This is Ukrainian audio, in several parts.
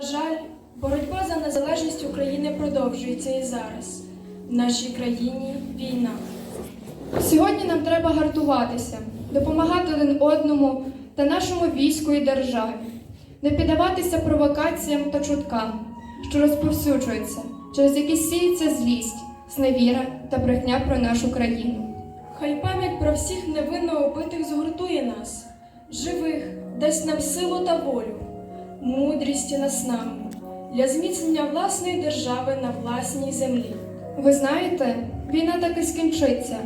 На жаль, боротьба за незалежність України продовжується і зараз. В нашій країні війна. Сьогодні нам треба гартуватися, допомагати один одному та нашому війську і державі, не піддаватися провокаціям та чуткам, що розповсюджуються, через які сіється злість, зневіра та брехня про нашу країну. Хай пам'ять про всіх невинно убитих згуртує нас, живих, дасть нам силу та волю, мудрість і наснагу для зміцнення власної держави на власній землі. Ви знаєте, війна таки скінчиться,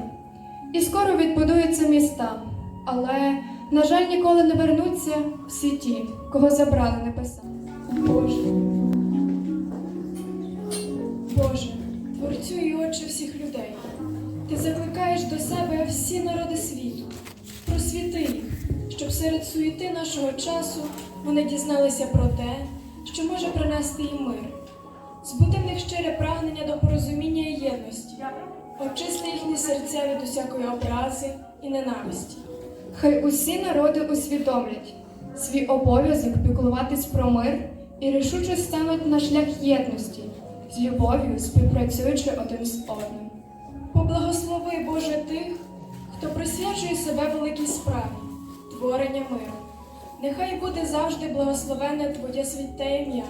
і скоро відбудуються міста, але, на жаль, ніколи не вернуться всі ті, кого забрали небеса. Боже. Боже, творцю і очі всіх людей. Ти закликаєш до себе всі народи світу. Просвіти їх, щоб серед суєти нашого часу вони дізналися про те, що може принести їм мир. Збуди в них щире прагнення до порозуміння і єдності. Очисти їхні серця від усякої образи і ненависті. Хай усі народи усвідомлять свій обов'язок піклуватись про мир і рішуче стануть на шлях єдності, з любов'ю співпрацюючи один з одним. Поблагослови, Боже, тих, хто присвячує себе великій справі, творення миру. Нехай буде завжди благословенне Твоє святе ім'я,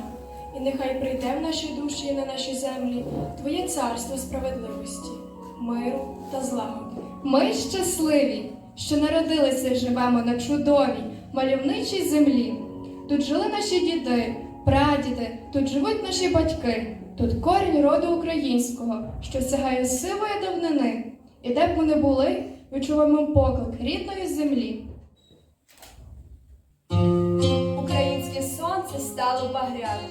і нехай прийде в наші душі і на наші землі Твоє царство справедливості, миру та злагоди. Ми щасливі, що народилися і живемо на чудовій, мальовничій землі. Тут жили наші діди, прадіди, тут живуть наші батьки, тут корінь роду українського, що сягає сивої давнини. І де б ми не були, відчуваємо поклик рідної землі. Українське сонце стало багряним.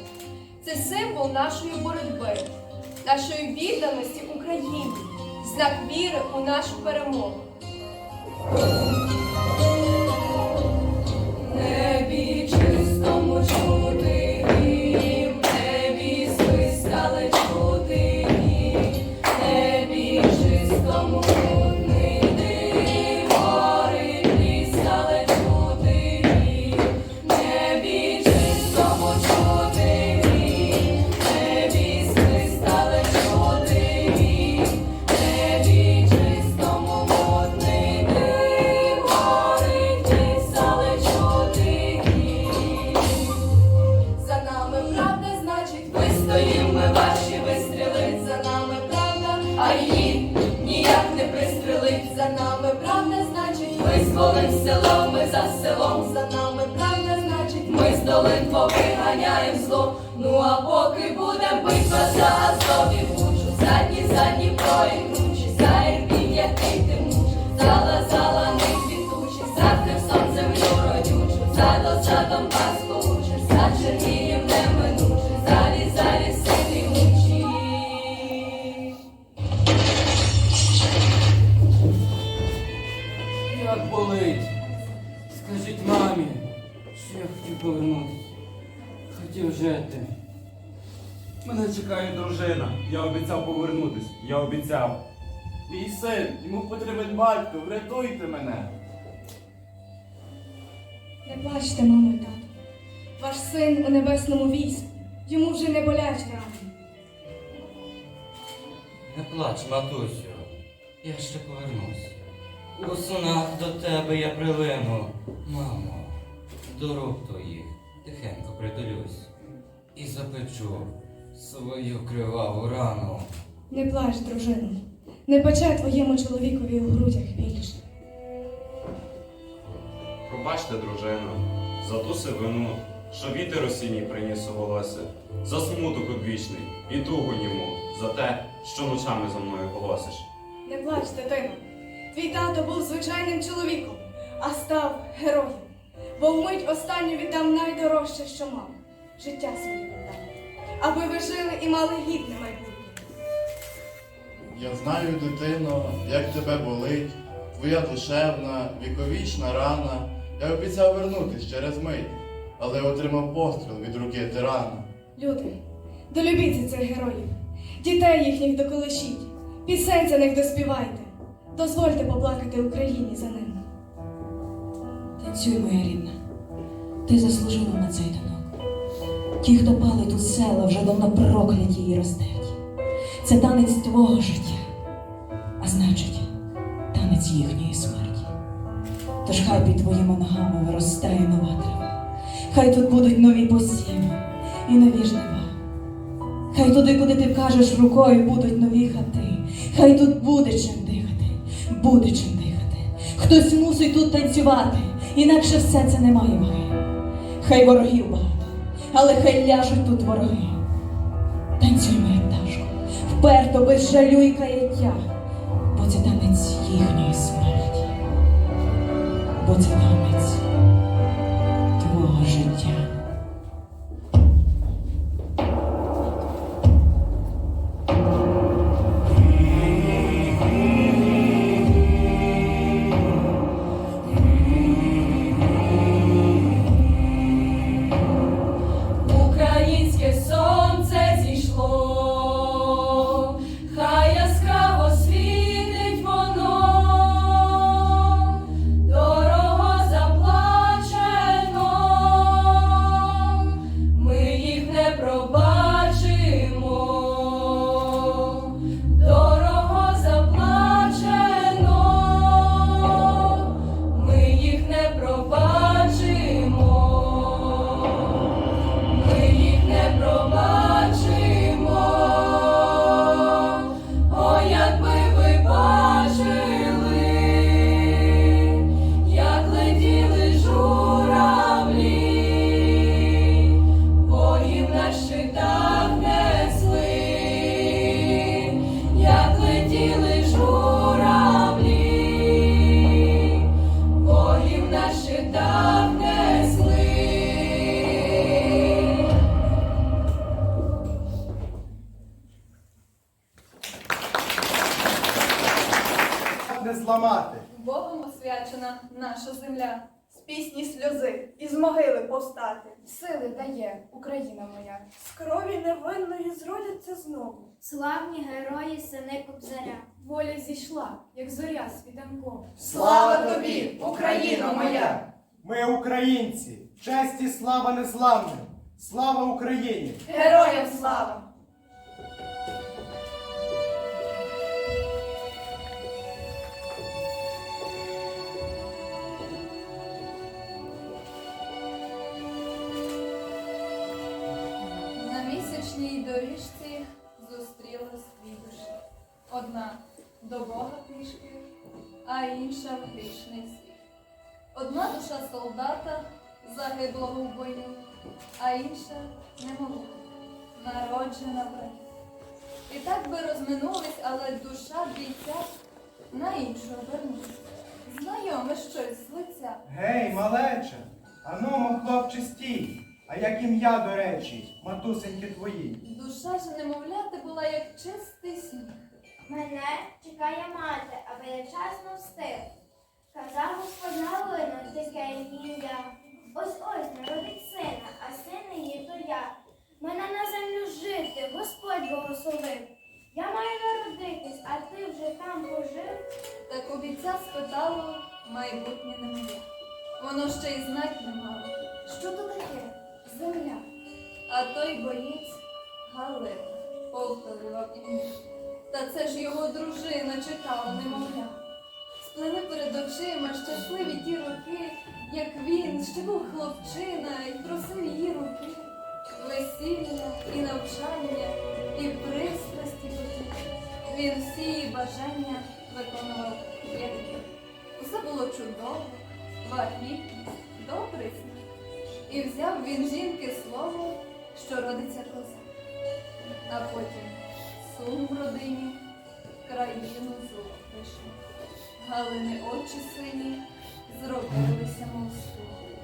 Це символ нашої боротьби, нашої відданості Україні, знак віри у нашу перемогу. Значить, поки ганяєм зло. Ну а поки будем битва за Азові бучу, задні, задні проігнучі, за Ірпінь, який ти муч, жити. Мене чекає дружина. Я обіцяв повернутись. Я обіцяв. Мій син, йому потрібен батько, врятуйте мене. Не плачте, мамо і тато. Ваш син у небесному війську. Йому вже не болять рани. Не плач, матусю. Я ще повернусь. У снах до тебе я прилину. Мамо, до рук твоїх тихенько притулюсь і запечу свою криваву рану. Не плач, дружино. Не пече твоєму чоловікові у грудях більше. Пробачте, дружину, за ту сивину, що вітер осінній приніс у волосся, за смуток одвічний і тугу ньому, за те, що ночами за мною голосиш. Не плач, дитино. Твій тато був звичайним чоловіком, а став героєм. Бо вмить останню віддам найдорожче, що мав. Життя своє. Аби ви жили і мали гідне майбутнє. Я знаю, дитино, як тебе болить, твоя душевна, віковічна рана. Я обіцяв вернутись через мить, але отримав постріл від руки тирана. Люди, долюбіться цих героїв, дітей їхніх доколишіть, пісень за них доспівайте. Дозвольте поплакати Україні за ними. Танцюй, моя рідна, ти заслужила на цей танок. Ті, хто палить у села, вже давно прокляті і роздерті. Це танець твого життя, а значить, танець їхньої смерті. Тож хай під твоїми ногами виростає нова трава. Хай тут будуть нові посіви і нові жнива. Хай туди, куди ти кажеш рукою, будуть нові хати. Хай тут буде чим дихати, буде чим дихати. Хтось мусить тут танцювати, інакше все це не має ваги. Хай ворогів багато, але хай ляжуть тут вороги. Танцюй, моя пташко, вперто, без жалю і каяття, бо це танець їхньої смерті, бо це танець зродяться знову. Славні герої сини Кобзаря. Воля зійшла, як зоря світанком. Слава тобі, Україно моя! Ми українці, честь і слава незламним! Слава Україні! Героям слава! Інша немовля, народжена в. І так би розминулись, але душа бійця на іншу обернулась. Знайоме щось з лиця. Гей, малече! Ану, хлопче, стій! А як ім'я, до речі, матусеньки твої? Душа ж немовляти була як чистий сніг. Мене чекає мати, аби я вчасно встиг. Казав Господь Галина, таке ім'я. Ось ось народить сина, а син її то я. Мене на землю жити, Господь благословив. Я маю народитись, а ти вже там пожив. Так у бійця спитало майбутнє немовля. Воно ще й знать не мало. Що то таке? Земля. А той боєць Галина повторював ім'я. Та це ж його дружина чекала немовля. Сплини перед очима щасливі ті роки, як він ще був хлопчина і просив її руки. Весілля і навчання, і пристрасті. Він всі її бажання виконував вік. Усе було чудово, вагітність, добрий. І взяв він жінки слово, що родиться коза. А потім сум в родині, країну золотишу. Галини очі сині зробилися мов.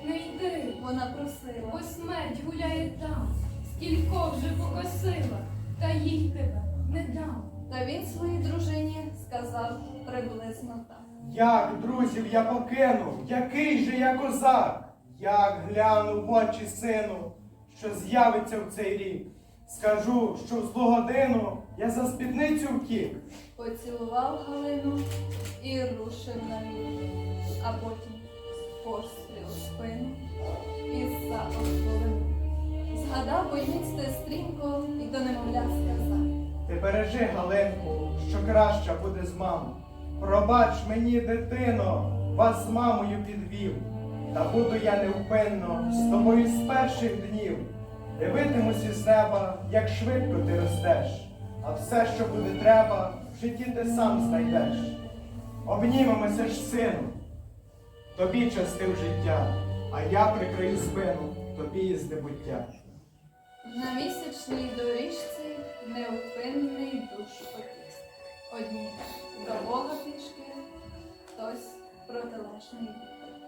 Не йди, Вона просила. бо смерть гуляє там. Скілько вже покосила, та їй тебе не дам. Та він своїй дружині сказав приблизно так. Як друзів я покинув, який же я козак, як гляну в очі сину, що з'явиться в цей рік. Скажу, що в злу годину я за спідницю втік. Поцілував Галину і рушив на війну, а потім постріл спину і запах полину. Згадав бойниць стрімко і до немовля сказав. Ти бережи Галинку, що краща буде з мам. Пробач мені, дитино, вас з мамою підвів. Та буду я невпинно з тобою з перших днів. Дивитимусь із неба, як швидко ти ростеш, а все, що буде треба, в житті ти сам знайдеш. Обнімемося ж, сину, тобі частив життя, а я прикрию спину, тобі із небуття. На місячній доріжці невпинний душ потіс. Одні до Бога пішки, хтось протилежний бік.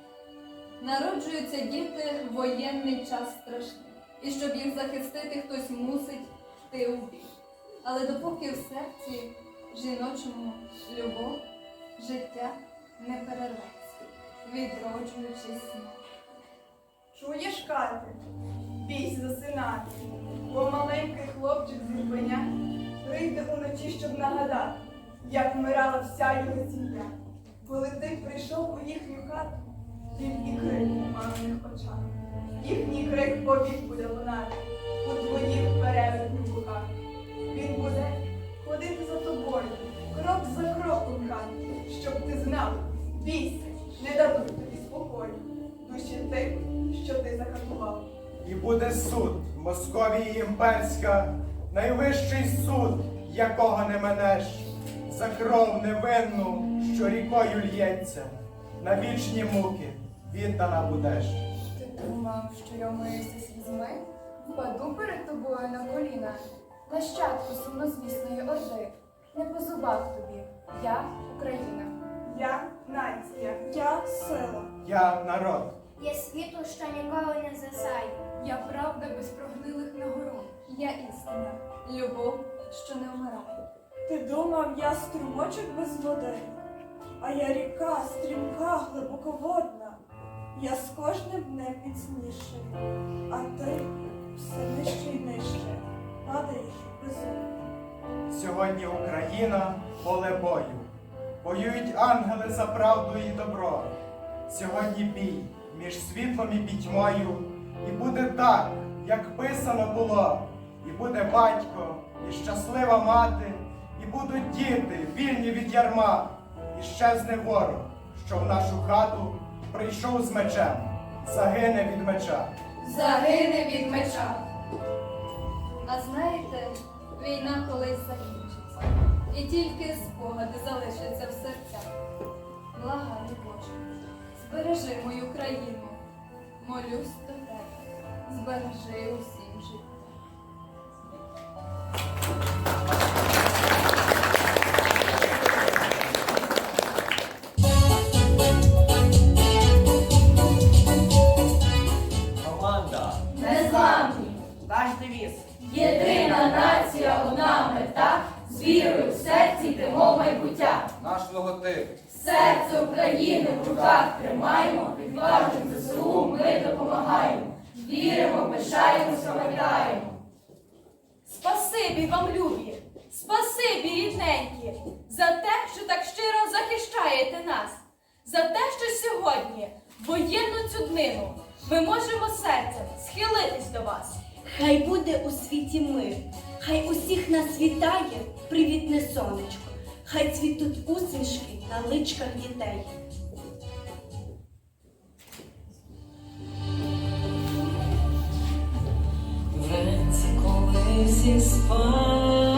Народжуються діти в воєнний час страшний. І щоб їх захистити, хтось мусить йти у бій. Але допоки в серці жіночому любов, життя не перерветься, відроджуючись знов. Чуєш, Кати? Бійся засинати, бо маленький хлопчик з Ірпеня прийде уночі, щоб нагадати, як вмирала вся його сім'я. Коли ти прийшов у їхню хату, і крик у маминих очах. Їхній крик повік буде лунати у твоїх переверніх кроком, щоб ти знав, бійся, не дадуть тобі спокою, душі тих, що ти закатував. І буде суд Московії імперська, найвищий суд, якого не менеш, за кров невинну, що рікою л'ється, на вічні муки віддана будеш. Ти думав, що я миюся слізьми? Впаду перед тобою на коліна, нащадку сумнозвісної орди. Не по зубах тобі, я Україна. Я нація, я сила. Я народ. Є світу, що ніколи не засає. Я правда без прогнилих нагород. Я істина, любов, що не вмирає. Ти думав, я струмочок без води, а я ріка, стрімка, глибоководна. Я з кожним днем міцніший, а ти все нижче й нижче, падаєш у безодню. Сьогодні Україна поле бою. Воюють ангели за правду і добро. Сьогодні бій між світлом і пітьмою. І буде так, як писано було. І буде батько, і щаслива мати, і будуть діти, вільні від ярма. І щезне ворог, що в нашу хату прийшов з мечем, загине від меча. Загине від меча. А знаєте, війна колись закінчиться, і тільки спогади залишаться в серцях. Благаю Боже, збережи мою країну, молюсь до тебе, збережи усім життя. Спасибі, за те, що так щиро захищаєте нас, за те, що сьогодні, воєнну цю днину, ми можемо серцем схилитись до вас. Хай буде у світі мир, хай усіх нас вітає привітне сонечко, хай цвітуть усмішки на личках дітей. Вранці, коли всі спали,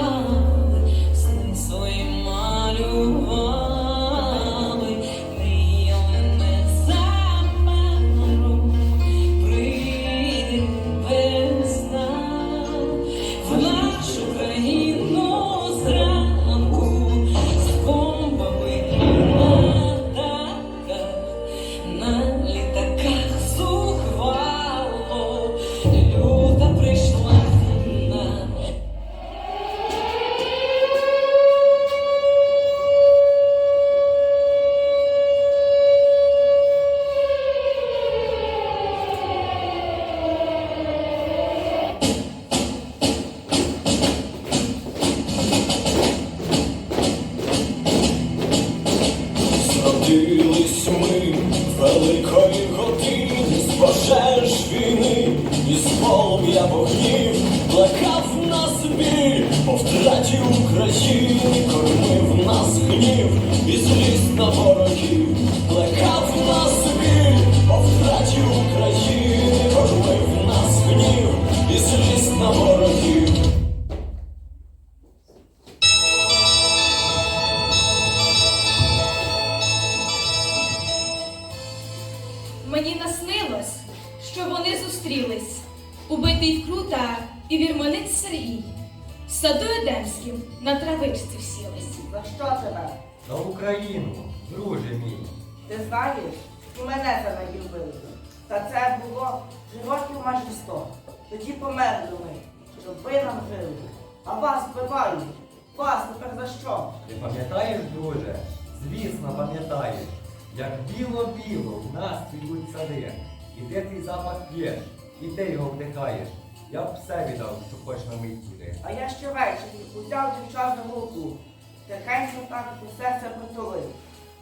За що тебе? За Україну, друже мій. Ти знаєш, і мене за неї вбили. Та це було вже років майже сто. Тоді померли ми, щоб ви нам жили. А вас вбивають. Вас тепер за що? Ти пам'ятаєш, друже? Звісно, пам'ятаєш, як біло-біло в нас цвітуть сади. І ти цей запах п'єш, і ти його вдихаєш. Я б все віддав, що хоч на мить туди. А я ще ввечері узяв дівчат за руку. Тихенько так до серця притулив.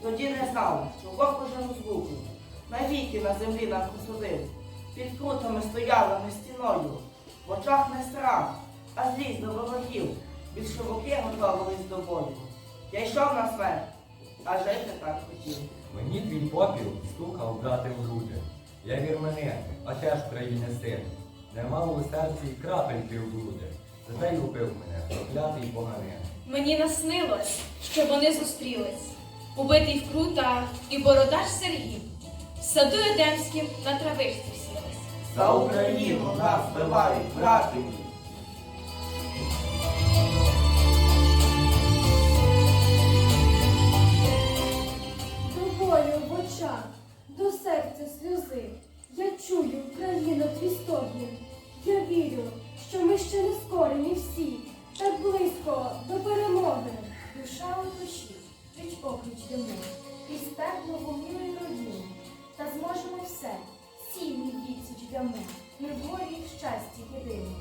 Тоді не знали, що Бог уже розлуку. Навіки на землі нам посадив. Під крутами стояли ми стіною. В очах не страх, а злість до ворогів. Більшовики готувались до бою. Я йшов на смерть, а жити так хотів. Мені твій попіл стукав брати в груди. Я вірменин, а теж країни син. Не мав у серці крапельки в груди. За й мене, проклятий поганин. Мені наснилось, що вони зустрілись. Убитий вкрута і бородач Сергій. В саду Едемським на травичці всілись. За Україну нас вбивають, брати мій. До болю в очах, до серця сльози. Я чую, Україно, твій стогін. Я вірю, що ми ще не скорені всі, так близько до перемоги. Душа у душі, пліч опліч йому, і степло вогню і родні. Та зможемо все, сім'ї відсіч дамо, ми в горі і щасті єдині.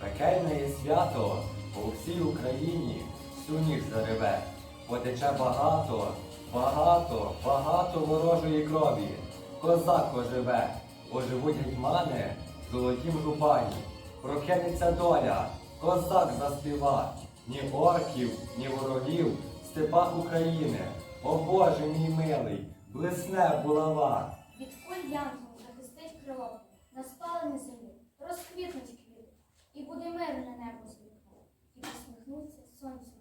Пекельне є свято по всій Україні всю ніг зареве. Потече багато, багато, багато ворожої крові. Козак оживе, оживуть гетьмани золотім жупані. Прокинеться доля, козак заспіва. Ні орків, ні ворогів в степах України. О Боже мій милий, блисне булава. Від куль янгол захистить крило, на спаленій землі розквітнуть квіти, і буде мирне небо з і посміхнуться сонцю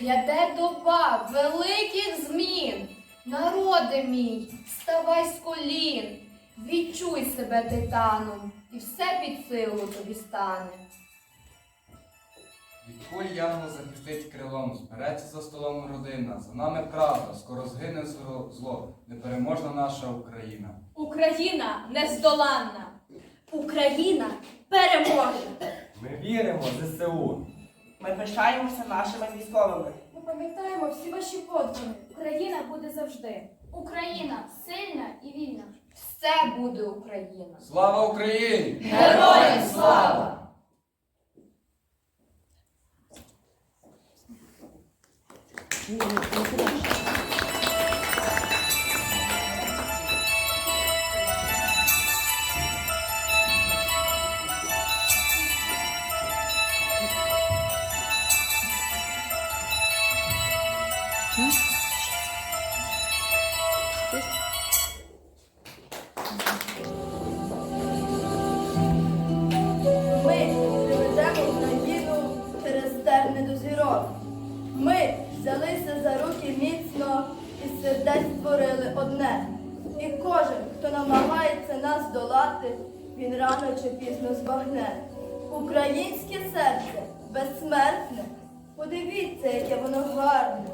Гряде доба великих змін. Народи мій, вставай з колін, відчуй себе титаном, і все під силу тобі стане. Від куль янгол захистить крилом, збереться за столом родина. За нами правда, скоро згине зло- зло, непереможна наша Україна. Україна нездоланна. Україна переможе! Ми віримо в ЗСУ. Ми пишаємося нашими військовими. Ми пам'ятаємо всі ваші подвиги. Україна буде завжди. Україна сильна і вільна. Все буде Україна. Слава Україні! Героям слава! Ми і сердець створили одне. І кожен, хто намагається нас долати, він рано чи пізно збагне. Українське серце безсмертне. Подивіться, яке воно гарне,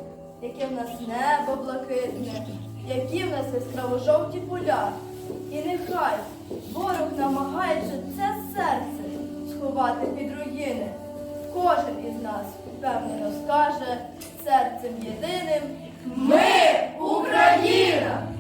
яке в нас небо блакитне, які в нас яскраво-жовті поля. І нехай ворог намагається це серце сховати під руїни. Кожен із нас впевнено скаже серцем єдиним Ми Україна!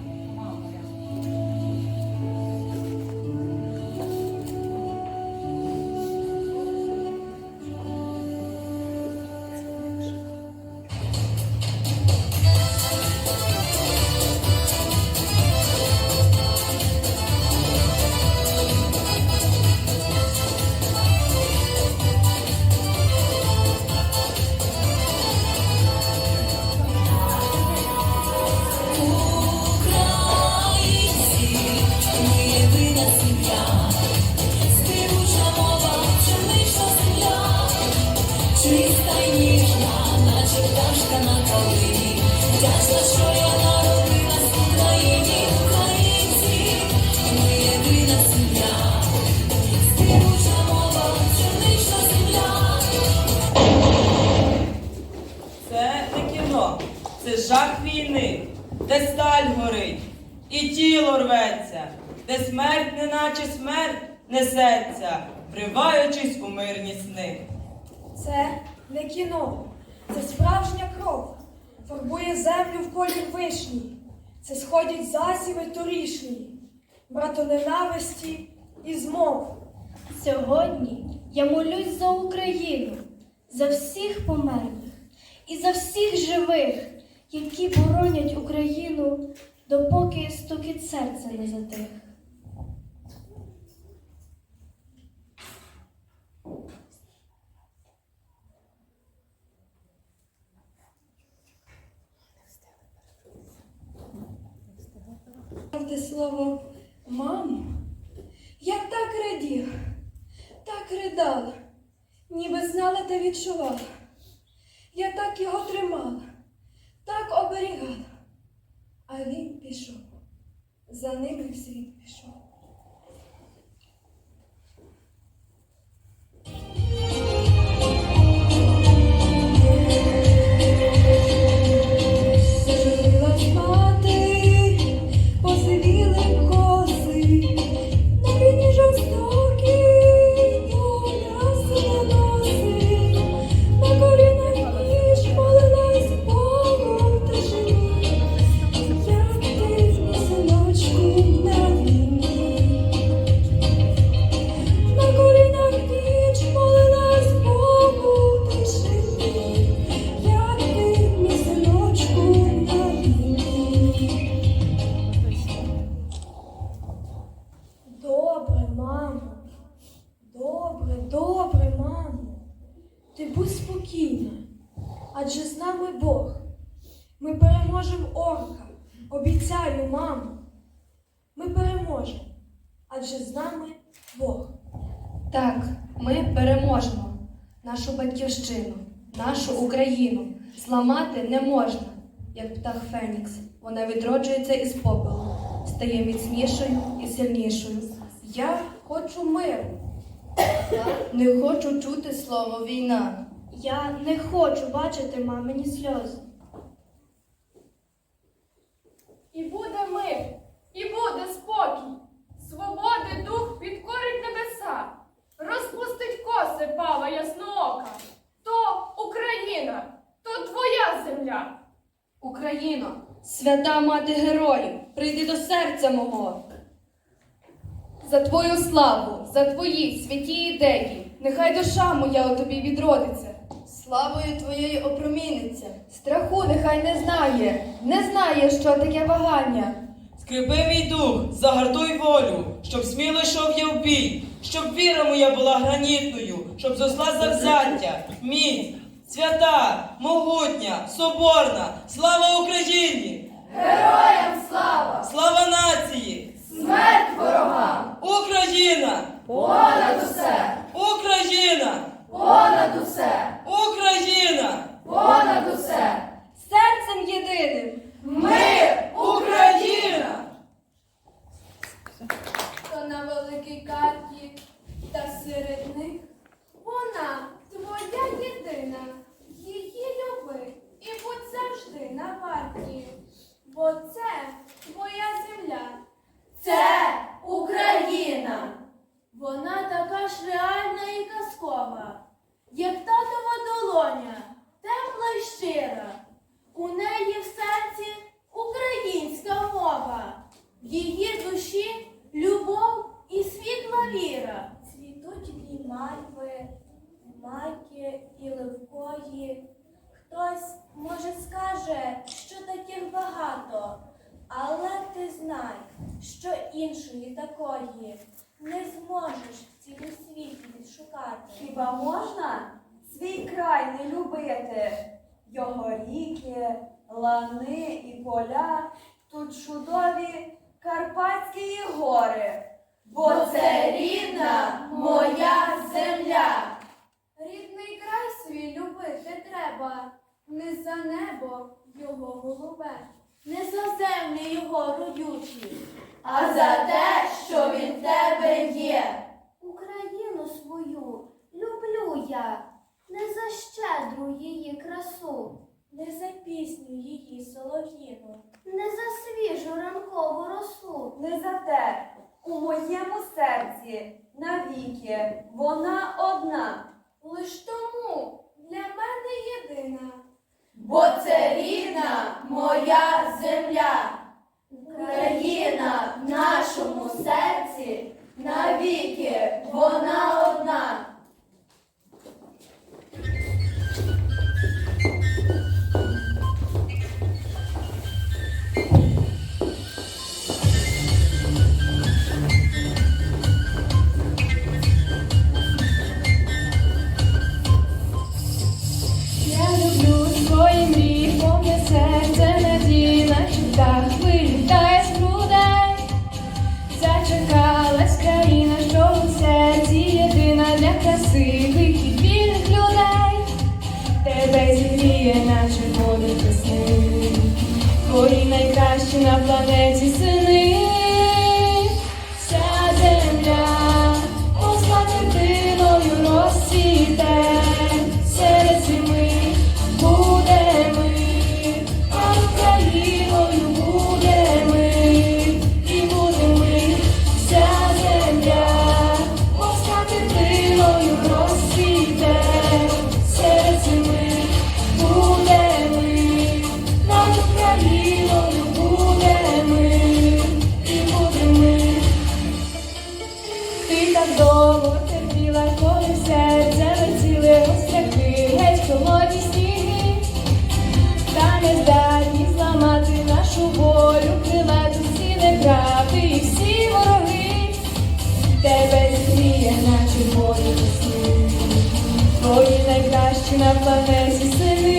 Братоненависті і змов. Сьогодні я молюсь за Україну, за всіх померлих і за всіх живих, які боронять Україну, допоки стукіт серця не затих. Слово мамо, я так радів, так ридала, ніби знала та відчувала. Я так його тримала, так оберігала. А він пішов, за ним і світ пішов. Нашу Україну. Зламати не можна, як птах Фенікс. Вона відроджується із попелу, стає міцнішою і сильнішою. Я хочу миру. Не хочу чути слово війна. Я не хочу бачити мамині сльози. І буде мир, і буде спокій. Свободи дух підкорить небеса, розпустить коси пава ясноока. То Україна, то твоя земля. Україно, свята мати героїв, прийди до серця мого. За твою славу, за твої святі ідеї, нехай душа моя у тобі відродиться. Славою твоєю опроміниться, страху нехай не знає, не знає, що таке вагання. Скрипи мій дух, загартуй волю, щоб сміло йшов я в бій, щоб віра моя була гранітною, щоб зросла завзяття, міць, свята, могутня, соборна, слава Україні! Героям слава! Слава нації! Смерть ворогам! Україна! Понад усе! Україна! Понад усе! Україна! Понад усе! Серцем єдиним. Ми Україна! То на великій карті та серед них вона твоя єдина. Її люби і будь завжди на варті, бо це твоя земля. Це Україна! Вона така ж реальна і казкова, як татова долоня, тепла й щира. У неї в серці українська мова, в її душі любов і світла віра. Цвітуть в ній мальви, майки і ливкої. Хтось, може, скаже, що таких багато, але ти знай, що іншої такої не зможеш в цілу відшукати. Хіба можна свій край не любити? Його ріки, лани і поля, тут чудові Карпатські гори. Бо це рідна моя земля! Рідний край свій любив. неба, не за небо його голубе, не за землі його родючі, а за те, що він тебе є. Свою люблю я, не за щедру її красу, не за пісню її солов'їну, не за свіжу ранкову росу. Не за те, у моєму серці навіки вона одна, лиш тому для мене єдина. бо це рідна моя земля. Україна в нашому серці навіки вона одна. Твої найкращі на планеті сини. Воді весни, твої найкращі на планеті сини.